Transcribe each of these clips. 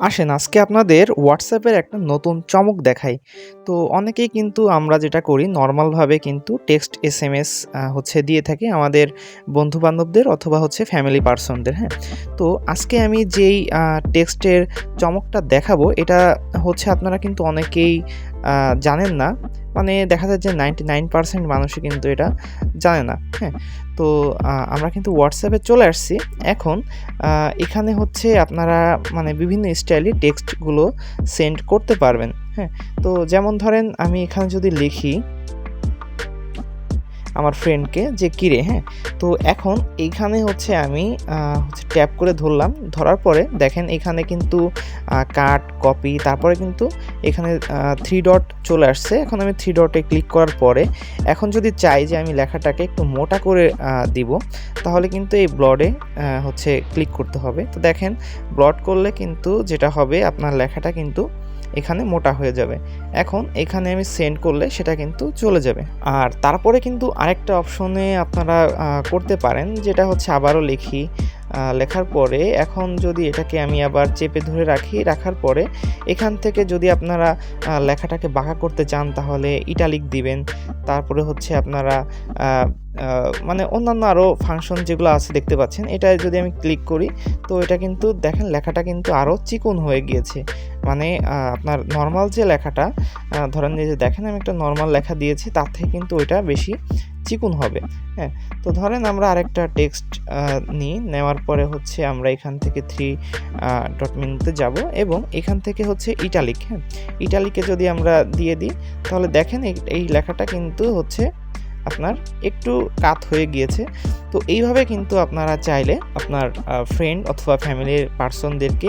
আসেন, আজকে আপনাদের হোয়াটসঅ্যাপের একটা নতুন চমক দেখাই। তো অনেকেই কিন্তু আমরা যেটা করি, নর্মালভাবে কিন্তু টেক্সট এস এম এস হচ্ছে দিয়ে থাকি আমাদের বন্ধুবান্ধবদের অথবা হচ্ছে ফ্যামিলি পার্সনদের হ্যাঁ? তো আজকে আমি যেই টেক্সটের চমকটা দেখাবো, এটা হচ্ছে আপনারা কিন্তু অনেকেই জানেন না। মানে দেখা যায় যে নাইনটি নাইন পার্সেন্ট মানুষই কিন্তু এটা জানে না হ্যাঁ? তো আমরা কিন্তু হোয়াটসঅ্যাপে চলে আসছি। এখন এখানে হচ্ছে আপনারা মানে বিভিন্ন স্টাইলে টেক্সটগুলো সেন্ড করতে পারবেন হ্যাঁ? তো যেমন ধরেন আমি এখানে যদি লিখি আমার ফ্রেন্ডকে যে, কিরে হ্যাঁ? তো এখন এইখানে হচ্ছে আমি হচ্ছে ট্যাপ করে ধরলাম। ধরার পরে দেখেন এখানে কিন্তু কাট কপি তারপরে কিন্তু এখানে থ্রি ডট চলে আসছে। এখন আমি থ্রি ডটে ক্লিক করার পরে এখন যদি চাই যে, আমি লেখাটাকে একটু মোটা করে দিব, তাহলে কিন্তু এই ব্লডে হচ্ছে ক্লিক করতে হবে। তো দেখেন ব্লড করলে কিন্তু যেটা হবে, আপনার লেখাটা কিন্তু এখানে মোটা হয়ে যাবে। এখন এখানে আমি সেন্ড করলে সেটা কিন্তু চলে যাবে। আর তারপরে কিন্তু আরেকটা অপশনে আপনারা করতে পারেন, যেটা হচ্ছে আবারও লিখি। লেখার পরে এখন যদি এটাকে আমি আবার চেপে ধরে রাখি, রাখার পরে এখান থেকে যদি আপনারা লেখাটাকে বাঁকা করতে চান, তাহলে ইটালিক দিবেন। তারপরে হচ্ছে আপনারা মানে অন্যান্য আরও ফাংশন যেগুলো আছে দেখতে পাচ্ছেন এটা যদি আমি ক্লিক করি, তো এটা কিন্তু দেখেন লেখাটা কিন্তু আরও চিকন হয়ে গিয়েছে। মানে আপনার নর্মাল যে লেখাটা ধরেন যে দেখেন আমি একটা নর্মাল লেখা দিয়েছি, তার থেকে কিন্তু ওইটা বেশি চিকুন হবে হ্যাঁ? তো ধরেন আমরা আরেকটা টেক্সট নিই, নেওয়ার পরে হচ্ছে আমরা এখান থেকে থ্রি ডট মেনুতে যাব এবং এখান থেকে হচ্ছে ইটালিক হ্যাঁ? ইটালিকে যদি আমরা দিয়ে দিই, তাহলে দেখেন এই- লেখাটা কিন্তু হচ্ছে আপনার একটু কাত হয়ে গিয়েছে। তো এইভাবে কিন্তু আপনারা চাইলে আপনার ফ্রেন্ড অথবা ফ্যামিলির পার্সনদেরকে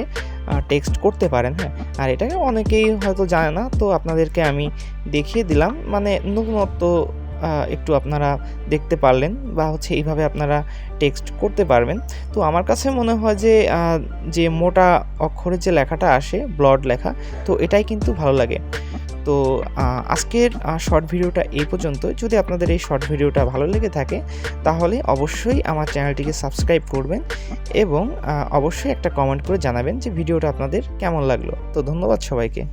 টেক্সট করতে পারেন হ্যাঁ? আর এটাকে অনেকেই হয়তো জানে না, তো আপনাদেরকে আমি দেখিয়ে দিলাম। মানে নতুনত্ব একটু আপনারা দেখতে পারলেন বা হচ্ছে এইভাবে আপনারা টেক্সট করতে পারবেন। তো আমার কাছে মনে হয় যে যে মোটা অক্ষরে যে লেখাটা আসে, ব্লড লেখা, তো এটাই কিন্তু ভালো লাগে। তো আজকের শর্ট ভিডিওটা এই পর্যন্ত যদি আপনাদের এই শর্ট ভিডিওটা ভালো লেগে থাকে, তাহলে অবশ্যই আমার চ্যানেলটিকে সাবস্ক্রাইব করবেন এবং অবশ্যই একটা কমেন্ট করে জানাবেন যে ভিডিওটা আপনাদের কেমন লাগল। তো ধন্যবাদ সবাইকে।